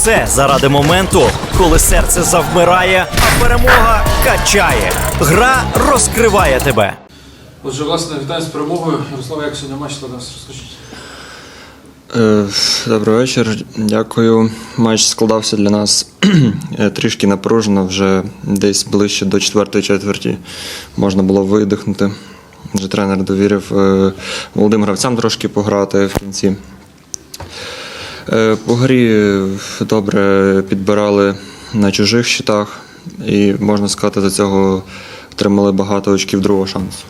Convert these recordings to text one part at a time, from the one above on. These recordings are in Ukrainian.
все заради моменту, коли серце завмирає, а перемога качає. Гра розкриває тебе. Отже, власне, вітаю з перемогою. Ярослава, як сьогодні матч складався? Розкажіть. Е, Добрий вечір. Дякую. Матч складався для нас е, трішки напружено. Вже десь ближче до четвертої четверті можна було видихнути. Вже тренер довірив е, молодим гравцям трошки пограти в кінці. Е, По грі добре підбирали на чужих щитах і, можна сказати, за цього отримали багато очків другого шансу.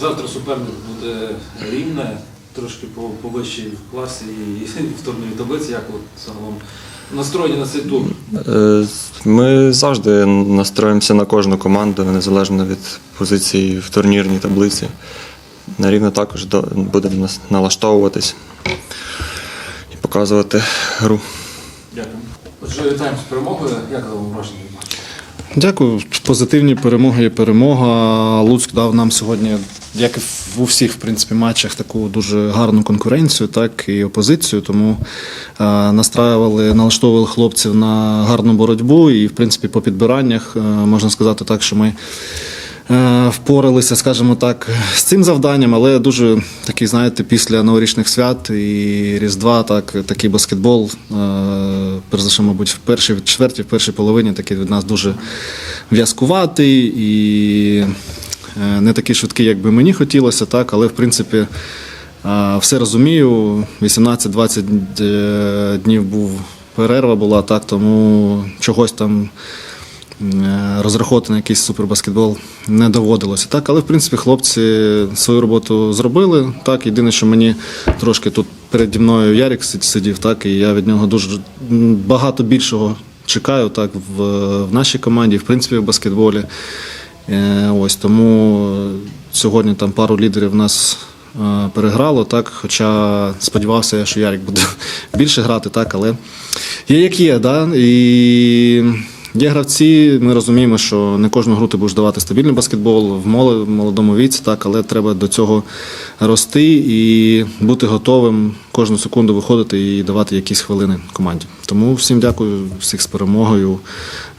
Завтра суперник буде рівне, трошки по- повищий в класі і в турнірній таблиці. Як от загалом настроєні на цей тур? Е, Ми завжди настроїмося на кожну команду, незалежно від позиції в турнірній таблиці. На рівно також будемо налаштовуватись показувати гру. Дякую. Отже, вітаємо з перемогою. Як вам враження? Дякую. Позитивні перемоги є перемога. Луцьк дав нам сьогодні, як і в усіх в принципі, матчах, таку дуже гарну конкуренцію, так і опозицію. Тому е, настраювали, налаштовували хлопців на гарну боротьбу. І, в принципі, по підбираннях е, можна сказати так, що ми. Е, Впоралися, скажімо так, з цим завданням, але дуже такий, знаєте, після новорічних свят і Різдва, так, такий баскетбол, е, перш за все, мабуть, в першій, в четвертій, в першій половині такий від нас дуже в'язкуватий і е, не такий швидкий, як би мені хотілося, так, але в принципі все розумію. 18-20 е, днів був перерва була, так, тому чогось там розраховувати на якийсь супербаскетбол не доводилося. Так, але в принципі хлопці свою роботу зробили. Так, єдине, що мені трошки тут переді мною сид- сидів, так, і я від нього дуже багато більшого чекаю так, в, в нашій команді, в принципі, в баскетболі. Е, Ось тому сьогодні там пару лідерів в нас е, переграло, так, хоча сподівався, я, що Ярик буде більше грати, так, але є як є, да? і є гравці, ми розуміємо, що не кожну гру ти будеш давати стабільний баскетбол в молодому віці, так, але треба до цього рости і бути готовим кожну секунду виходити і давати якісь хвилини команді. Тому всім дякую, всіх з перемогою.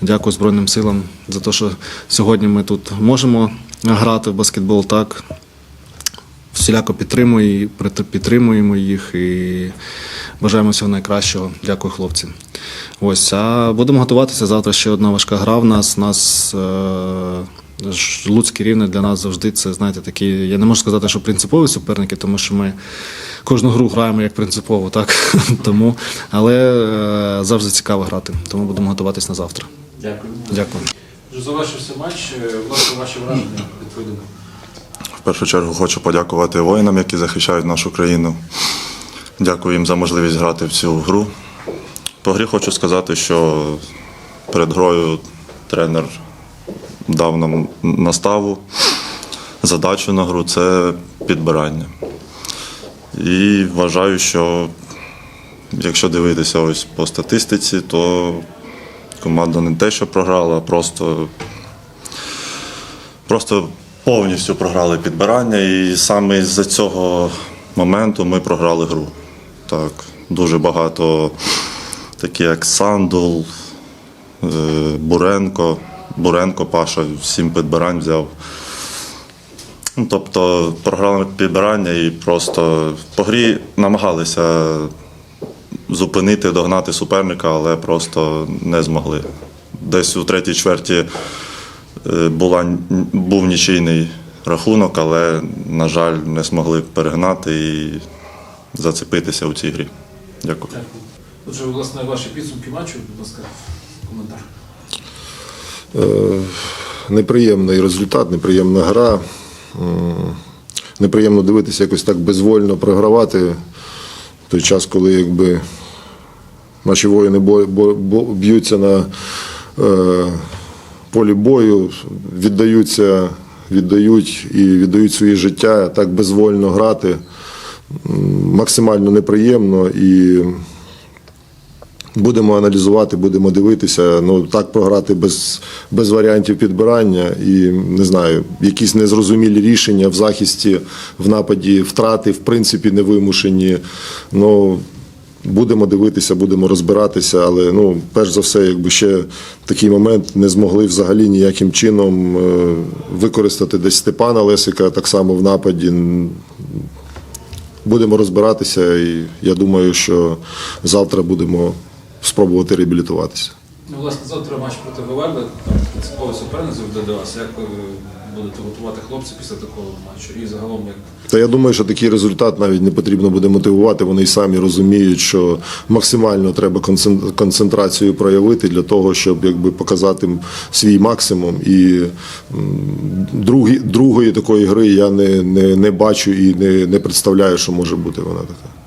Дякую Збройним силам за те, що сьогодні ми тут можемо грати в баскетбол так. Всіляко підтримуємо, підтримуємо їх і бажаємо всього найкращого. Дякую, хлопці. Ось, а будемо готуватися. Завтра ще одна важка гра в нас. Нас е, ж Луцькі рівне для нас завжди це, знаєте, такі. Я не можу сказати, що принципові суперники, тому що ми кожну гру граємо як принципово, так? тому, але е, завжди цікаво грати. Тому будемо готуватись на завтра. Дякую. Дякую. Вже завершився матч. Е, Власне, ваші враження від поєдинку. В першу чергу хочу подякувати воїнам, які захищають нашу країну. Дякую їм за можливість грати в цю гру. По грі хочу сказати, що перед грою тренер дав нам наставу, задачу на гру це підбирання. І вважаю, що якщо дивитися ось по статистиці, то команда не те, що програла, а просто просто повністю програли підбирання, і саме з-за цього моменту ми програли гру. Так, дуже багато, такі як Сандул, е, Буренко. Буренко Паша сім підбирань взяв. Ну, Тобто програли підбирання і просто по грі намагалися зупинити, догнати суперника, але просто не змогли. Десь у третій чверті Е, була, був нічийний рахунок, але, на жаль, не змогли перегнати і зацепитися у цій грі. Дякую. Отже, власне, ваші підсумки матчу, будь ласка, коментар. Е, неприємний результат, неприємна гра. Неприємно дивитися якось так безвольно програвати в той час, коли якби наші воїни б'ються на е, полі бою, віддаються, віддають і віддають своє життя, так безвольно грати. Максимально неприємно і Будемо аналізувати, будемо дивитися. Ну так програти без, без варіантів підбирання і не знаю, якісь незрозумілі рішення в захисті, в нападі, втрати, в принципі, невимушені. Ну Будемо дивитися, будемо розбиратися, але ну, перш за все, якби ще такий момент не змогли взагалі ніяким чином е, використати десь Степана Лесика так само в нападі. Будемо розбиратися, і я думаю, що завтра будемо спробувати реабілітуватися. Ну, власне, завтра матч проти Говарда, там суперник завжди для вас. Як ви будете готувати хлопців після такого матчу? І загалом як Та я думаю, що такий результат навіть не потрібно буде мотивувати. Вони й самі розуміють, що максимально треба концен- концентрацію проявити для того, щоб якби показати свій максимум. І другі, другої такої гри я не, не, не бачу і не, не представляю, що може бути вона така.